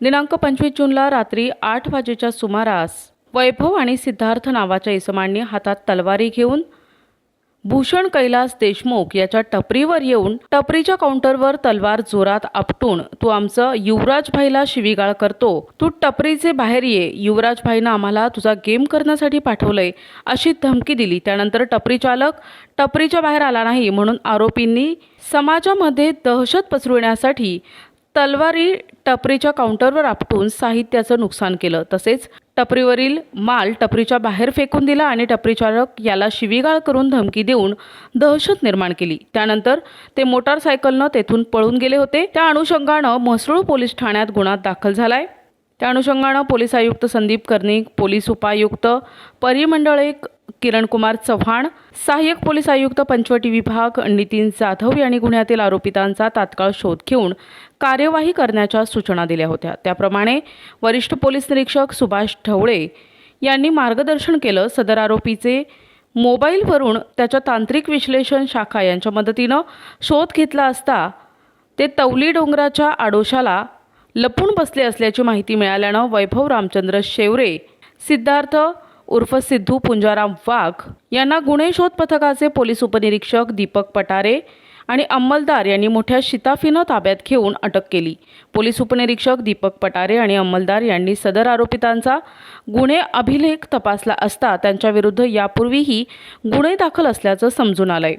दिनांक पंचवीस जूनला रात्री आठ वाजेच्या सुमारास वैभव आणि सिद्धार्थ नावाच्या इसमांनी हातात तलवारी घेऊन भूषण कैलास देशमुख याच्या टपरीवर येऊन टपरीच्या काउंटरवर तलवार जोरात आपटून तू आमचं युवराज भाईला शिवीगाळ करतो. तू टपरीचे बाहेर ये. युवराज भाईनं आम्हाला तुझा गेम करण्यासाठी पाठवलंय अशी धमकी दिली. त्यानंतर टपरी चालक टपरीच्या बाहेर आला नाही म्हणून आरोपींनी समाजामध्ये दहशत पसरविण्यासाठी तलवारी टपरीच्या काउंटरवर आपटून साहित्याचं नुकसान केलं. तसेच टपरीवरील माल टपरीच्या बाहेर फेकून दिला आणि टपरीचालक याला शिवीगाळ करून धमकी देऊन दहशत निर्माण केली. त्यानंतर ते मोटारसायकलनं तेथून पळून गेले होते. त्या अनुषंगानं म्हसरूळ पोलीस ठाण्यात गुन्हा दाखल झालाय. त्या अनुषंगानं पोलीस आयुक्त संदीप कर्णिक पोलीस उपायुक्त परिमंडळिक किरणकुमार चव्हाण सहाय्यक पोलीस आयुक्त पंचवटी विभाग नितीन जाधव यांनी गुन्ह्यातील आरोपितांचा तात्काळ शोध घेऊन कार्यवाही करण्याच्या सूचना दिल्या होत्या. त्याप्रमाणे वरिष्ठ पोलीस निरीक्षक सुभाष ढवळे यांनी मार्गदर्शन केलं. सदर आरोपीचे मोबाईलवरून त्याच्या तांत्रिक विश्लेषण शाखा यांच्या मदतीनं शोध घेतला असता ते तवली डोंगराच्या आडोशाला लपून बसले असल्याची माहिती मिळाल्यानं वैभव रामचंद्र शेवरे सिद्धार्थ उर्फ सिद्धू पुंजाराम वाघ यांना गुन्हे शोध पथकाचे पोलीस उपनिरीक्षक दीपक पटारे आणि अंमलदार यांनी मोठ्या शिताफीनं ताब्यात घेऊन अटक केली. पोलीस उपनिरीक्षक दीपक पटारे आणि अंमलदार यांनी सदर आरोपितांचा गुन्हे अभिलेख तपासला असता त्यांच्याविरुद्ध यापूर्वीही गुन्हे दाखल असल्याचं समजून आलंय.